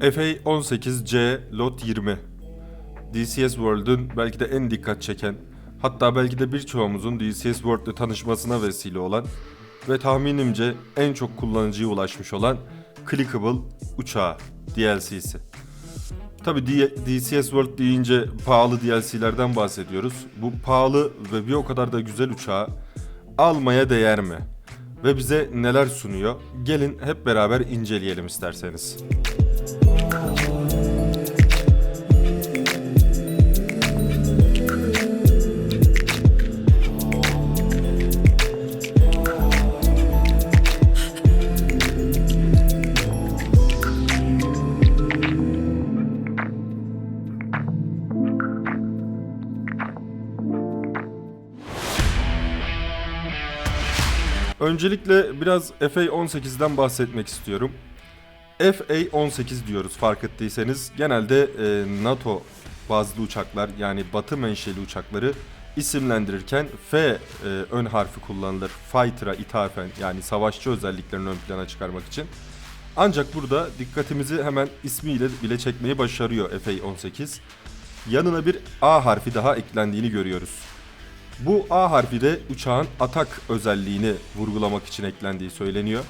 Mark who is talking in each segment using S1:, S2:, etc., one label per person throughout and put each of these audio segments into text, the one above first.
S1: FA-18C Lot 20 DCS World'ün belki de en dikkat çeken, hatta belki de birçoğumuzun DCS World'le tanışmasına vesile olan ve tahminimce en çok kullanıcıya ulaşmış olan Clickable uçağı DLC'si. Tabi DCS World deyince pahalı DLC'lerden bahsediyoruz. Bu pahalı ve bir o kadar da güzel uçağı almaya değer mi? Ve bize neler sunuyor? Gelin hep beraber inceleyelim isterseniz. Öncelikle biraz FA-18'den bahsetmek istiyorum. FA-18 diyoruz fark ettiyseniz. Genelde e, NATO bazlı uçaklar yani batı menşeli uçakları isimlendirirken F e, ön harfi kullanılır. Fighter'a ithafen yani savaşçı özelliklerini ön plana çıkarmak için. Ancak burada dikkatimizi hemen ismiyle bile çekmeyi başarıyor FA-18. Yanına bir A harfi daha eklendiğini görüyoruz. Bu A harfi de uçağın atak özelliğini vurgulamak için eklendiği söyleniyor.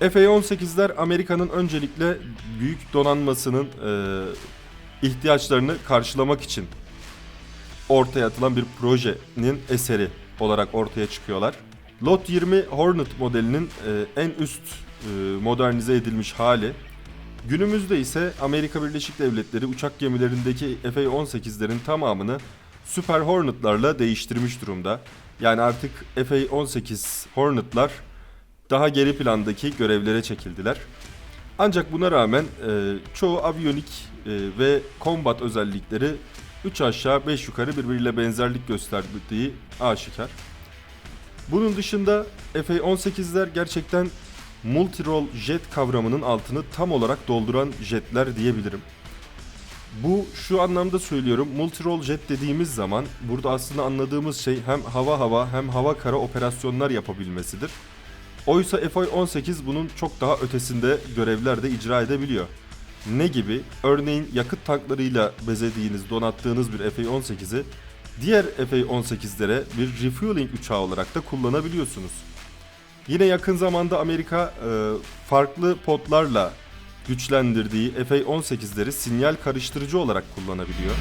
S1: F-18'ler Amerika'nın öncelikle büyük donanmasının e, ihtiyaçlarını karşılamak için ortaya atılan bir projenin eseri olarak ortaya çıkıyorlar. Lot 20 Hornet modelinin e, en üst e, modernize edilmiş hali. Günümüzde ise Amerika Birleşik Devletleri uçak gemilerindeki F-18'lerin tamamını Super Hornet'larla değiştirmiş durumda. Yani artık FA-18 Hornet'lar daha geri plandaki görevlere çekildiler. Ancak buna rağmen e, çoğu aviyonik e, ve combat özellikleri 3 aşağı 5 yukarı birbiriyle benzerlik gösterdiği aşikar. Bunun dışında FA-18'ler gerçekten multi-role jet kavramının altını tam olarak dolduran jetler diyebilirim. Bu şu anlamda söylüyorum. Multi-role jet dediğimiz zaman burada aslında anladığımız şey hem hava hava hem hava kara operasyonlar yapabilmesidir. Oysa F-18 bunun çok daha ötesinde görevler de icra edebiliyor. Ne gibi? Örneğin yakıt tanklarıyla bezediğiniz, donattığınız bir F-18'i diğer F-18'lere bir refueling uçağı olarak da kullanabiliyorsunuz. Yine yakın zamanda Amerika farklı podlarla güçlendirdiği FA-18'leri sinyal karıştırıcı olarak kullanabiliyor.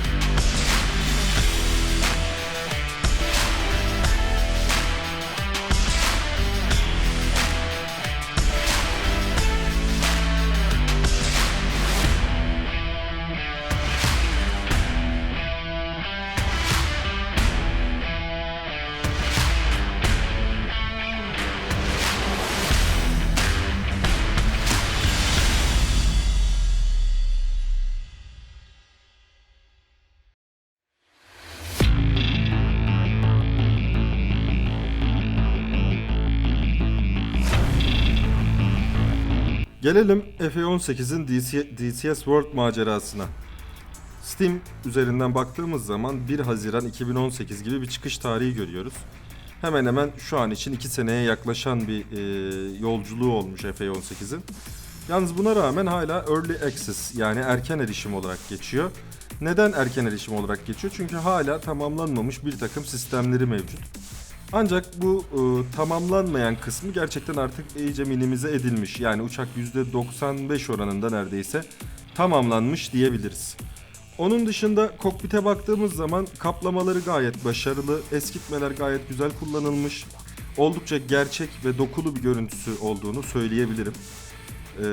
S1: Gelelim F-18'in DCS World macerasına. Steam üzerinden baktığımız zaman 1 Haziran 2018 gibi bir çıkış tarihi görüyoruz. Hemen hemen şu an için 2 seneye yaklaşan bir e, yolculuğu olmuş F-18'in. Yalnız buna rağmen hala Early Access yani erken erişim olarak geçiyor. Neden erken erişim olarak geçiyor? Çünkü hala tamamlanmamış bir takım sistemleri mevcut. Ancak bu e, tamamlanmayan kısmı gerçekten artık iyice minimize edilmiş. Yani uçak %95 oranında neredeyse tamamlanmış diyebiliriz. Onun dışında kokpite baktığımız zaman kaplamaları gayet başarılı, eskitmeler gayet güzel kullanılmış. Oldukça gerçek ve dokulu bir görüntüsü olduğunu söyleyebilirim. E,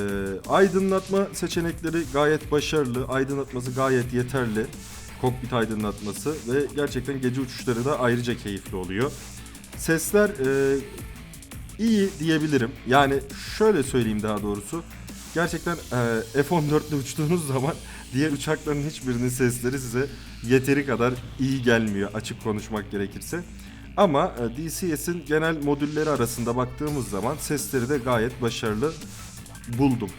S1: aydınlatma seçenekleri gayet başarılı, aydınlatması gayet yeterli. Kokpit aydınlatması ve gerçekten gece uçuşları da ayrıca keyifli oluyor. Sesler e, iyi diyebilirim. Yani şöyle söyleyeyim daha doğrusu. Gerçekten e, F-14'le uçtuğunuz zaman diğer uçakların hiçbirinin sesleri size yeteri kadar iyi gelmiyor açık konuşmak gerekirse. Ama e, DCS'in genel modülleri arasında baktığımız zaman sesleri de gayet başarılı buldum.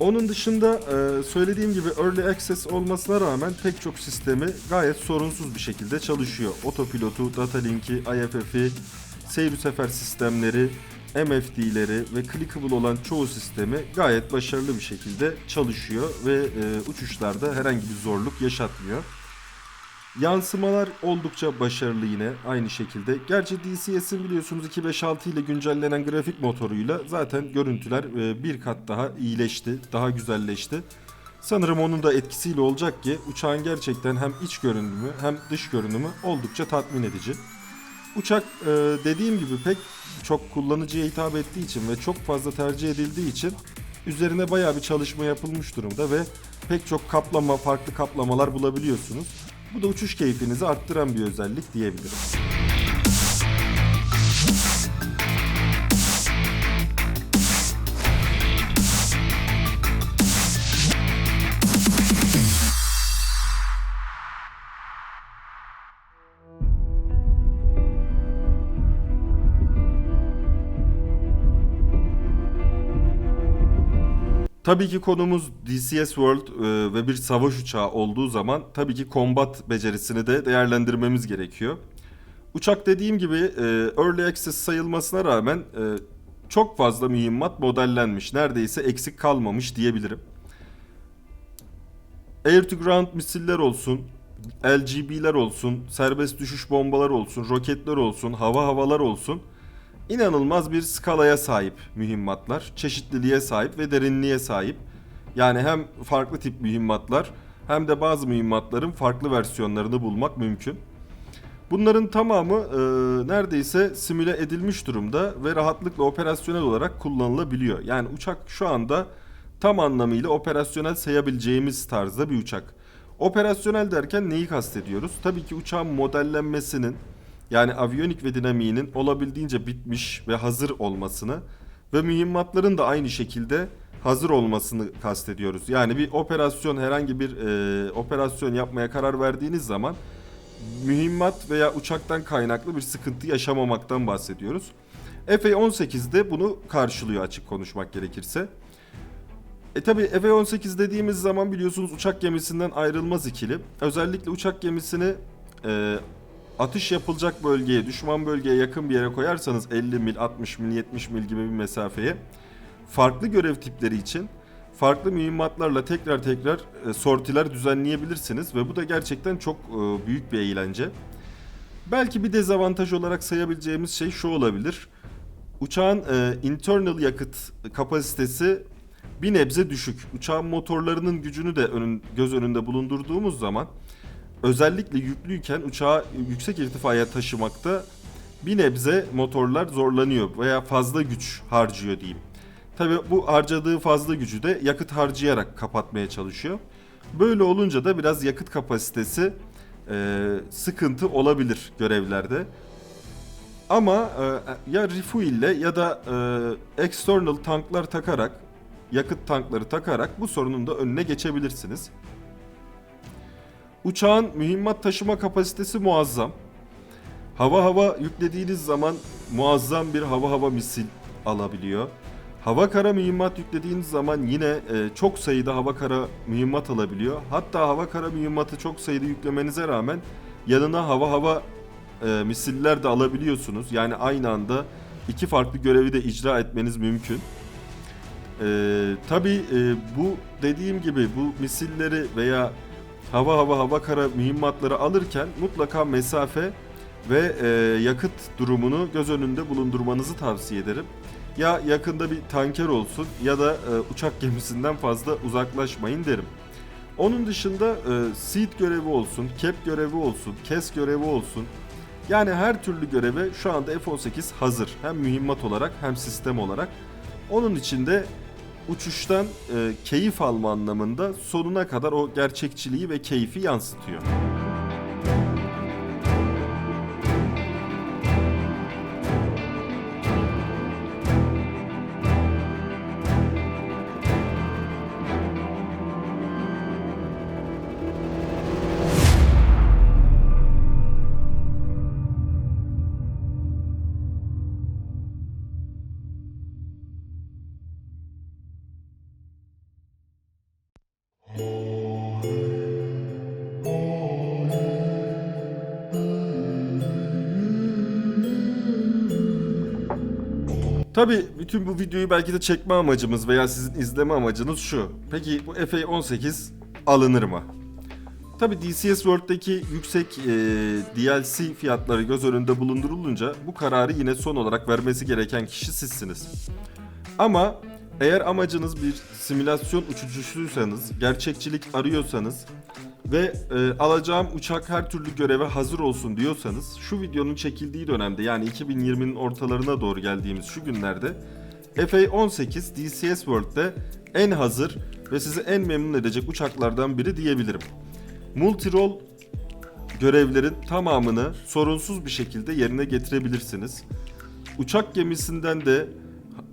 S1: Onun dışında e, söylediğim gibi Early Access olmasına rağmen pek çok sistemi gayet sorunsuz bir şekilde çalışıyor. Otopilotu, data linki, IFF'i, seyir sefer sistemleri, MFD'leri ve clickable olan çoğu sistemi gayet başarılı bir şekilde çalışıyor ve e, uçuşlarda herhangi bir zorluk yaşatmıyor. Yansımalar oldukça başarılı yine aynı şekilde. Gerçi DCS'in biliyorsunuz 2.5.6 ile güncellenen grafik motoruyla zaten görüntüler e, bir kat daha iyileşti, daha güzelleşti. Sanırım onun da etkisiyle olacak ki uçağın gerçekten hem iç görünümü hem dış görünümü oldukça tatmin edici. Uçak e, dediğim gibi pek çok kullanıcıya hitap ettiği için ve çok fazla tercih edildiği için üzerine bayağı bir çalışma yapılmış durumda ve pek çok kaplama, farklı kaplamalar bulabiliyorsunuz. Bu da uçuş keyfinizi arttıran bir özellik diyebilirim. Tabii ki konumuz DCS World e, ve bir savaş uçağı olduğu zaman tabii ki combat becerisini de değerlendirmemiz gerekiyor. Uçak dediğim gibi e, Early Access sayılmasına rağmen e, çok fazla mühimmat modellenmiş. Neredeyse eksik kalmamış diyebilirim. Air to ground misiller olsun, LGB'ler olsun, serbest düşüş bombalar olsun, roketler olsun, hava havalar olsun inanılmaz bir skalaya sahip mühimmatlar, çeşitliliğe sahip ve derinliğe sahip. Yani hem farklı tip mühimmatlar hem de bazı mühimmatların farklı versiyonlarını bulmak mümkün. Bunların tamamı e, neredeyse simüle edilmiş durumda ve rahatlıkla operasyonel olarak kullanılabiliyor. Yani uçak şu anda tam anlamıyla operasyonel sayabileceğimiz tarzda bir uçak. Operasyonel derken neyi kastediyoruz? Tabii ki uçağın modellenmesinin yani aviyonik ve dinamiğinin olabildiğince bitmiş ve hazır olmasını ve mühimmatların da aynı şekilde hazır olmasını kastediyoruz. Yani bir operasyon herhangi bir e, operasyon yapmaya karar verdiğiniz zaman mühimmat veya uçaktan kaynaklı bir sıkıntı yaşamamaktan bahsediyoruz. FA-18 de bunu karşılıyor açık konuşmak gerekirse. E tabi F-18 dediğimiz zaman biliyorsunuz uçak gemisinden ayrılmaz ikili. Özellikle uçak gemisini e, atış yapılacak bölgeye, düşman bölgeye yakın bir yere koyarsanız 50 mil, 60 mil, 70 mil gibi bir mesafeye farklı görev tipleri için farklı mühimmatlarla tekrar tekrar e, sortiler düzenleyebilirsiniz ve bu da gerçekten çok e, büyük bir eğlence. Belki bir dezavantaj olarak sayabileceğimiz şey şu olabilir. Uçağın e, internal yakıt kapasitesi bir nebze düşük. Uçağın motorlarının gücünü de önün, göz önünde bulundurduğumuz zaman özellikle yüklüyken uçağı yüksek irtifaya taşımakta bir nebze motorlar zorlanıyor veya fazla güç harcıyor diyeyim. Tabi bu harcadığı fazla gücü de yakıt harcayarak kapatmaya çalışıyor. Böyle olunca da biraz yakıt kapasitesi e, sıkıntı olabilir görevlerde. Ama e, ya refuel ile ya da e, external tanklar takarak, yakıt tankları takarak bu sorunun da önüne geçebilirsiniz. Uçağın mühimmat taşıma kapasitesi muazzam. Hava hava yüklediğiniz zaman muazzam bir hava hava misil alabiliyor. Hava kara mühimmat yüklediğiniz zaman yine e, çok sayıda hava kara mühimmat alabiliyor. Hatta hava kara mühimmatı çok sayıda yüklemenize rağmen yanına hava hava e, misiller de alabiliyorsunuz. Yani aynı anda iki farklı görevi de icra etmeniz mümkün. E, tabii e, bu dediğim gibi bu misilleri veya hava hava hava kara mühimmatları alırken mutlaka mesafe ve e, yakıt durumunu göz önünde bulundurmanızı tavsiye ederim. Ya yakında bir tanker olsun ya da e, uçak gemisinden fazla uzaklaşmayın derim. Onun dışında e, seed görevi olsun, cap görevi olsun, kes görevi olsun. Yani her türlü göreve şu anda F-18 hazır. Hem mühimmat olarak hem sistem olarak. Onun için de uçuştan e, keyif alma anlamında sonuna kadar o gerçekçiliği ve keyfi yansıtıyor. Tabi bütün bu videoyu belki de çekme amacımız veya sizin izleme amacınız şu. Peki bu FA18 alınır mı? Tabi DCS World'deki yüksek e, DLC fiyatları göz önünde bulundurulunca bu kararı yine son olarak vermesi gereken kişi sizsiniz. Ama eğer amacınız bir simülasyon uçucusuysanız, gerçekçilik arıyorsanız ve e, alacağım uçak her türlü göreve hazır olsun diyorsanız şu videonun çekildiği dönemde yani 2020'nin ortalarına doğru geldiğimiz şu günlerde FA-18 DCS World'de en hazır ve sizi en memnun edecek uçaklardan biri diyebilirim. Multirol görevlerin tamamını sorunsuz bir şekilde yerine getirebilirsiniz. Uçak gemisinden de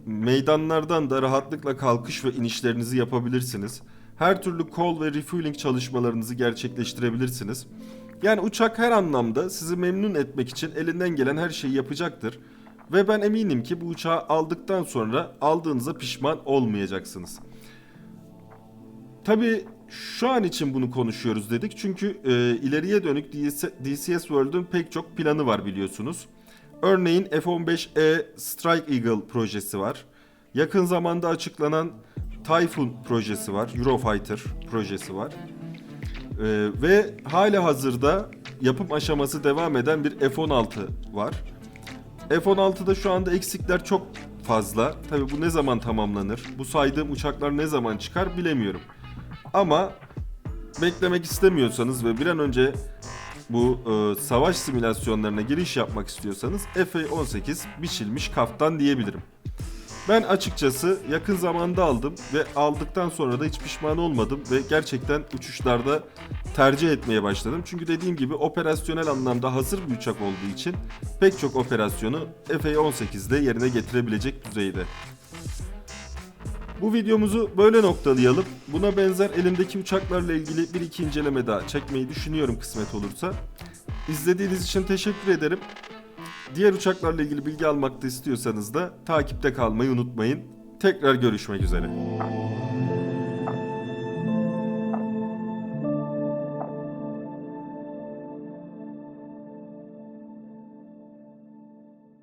S1: meydanlardan da rahatlıkla kalkış ve inişlerinizi yapabilirsiniz. Her türlü call ve refueling çalışmalarınızı gerçekleştirebilirsiniz. Yani uçak her anlamda sizi memnun etmek için elinden gelen her şeyi yapacaktır. Ve ben eminim ki bu uçağı aldıktan sonra aldığınıza pişman olmayacaksınız. Tabii şu an için bunu konuşuyoruz dedik çünkü e, ileriye dönük DCS World'un pek çok planı var biliyorsunuz. Örneğin F-15E Strike Eagle projesi var. Yakın zamanda açıklanan Typhoon projesi var. Eurofighter projesi var. E, ve hala hazırda yapım aşaması devam eden bir F-16 var. F-16'da şu anda eksikler çok fazla. Tabii bu ne zaman tamamlanır? Bu saydığım uçaklar ne zaman çıkar bilemiyorum. Ama beklemek istemiyorsanız ve bir an önce bu e, savaş simülasyonlarına giriş yapmak istiyorsanız FA-18 biçilmiş kaftan diyebilirim. Ben açıkçası yakın zamanda aldım ve aldıktan sonra da hiç pişman olmadım ve gerçekten uçuşlarda tercih etmeye başladım. Çünkü dediğim gibi operasyonel anlamda hazır bir uçak olduğu için pek çok operasyonu FA-18'de yerine getirebilecek düzeyde. Bu videomuzu böyle noktalayalım. Buna benzer elimdeki uçaklarla ilgili bir iki inceleme daha çekmeyi düşünüyorum kısmet olursa. İzlediğiniz için teşekkür ederim. Diğer uçaklarla ilgili bilgi almak da istiyorsanız da takipte kalmayı unutmayın. Tekrar görüşmek üzere.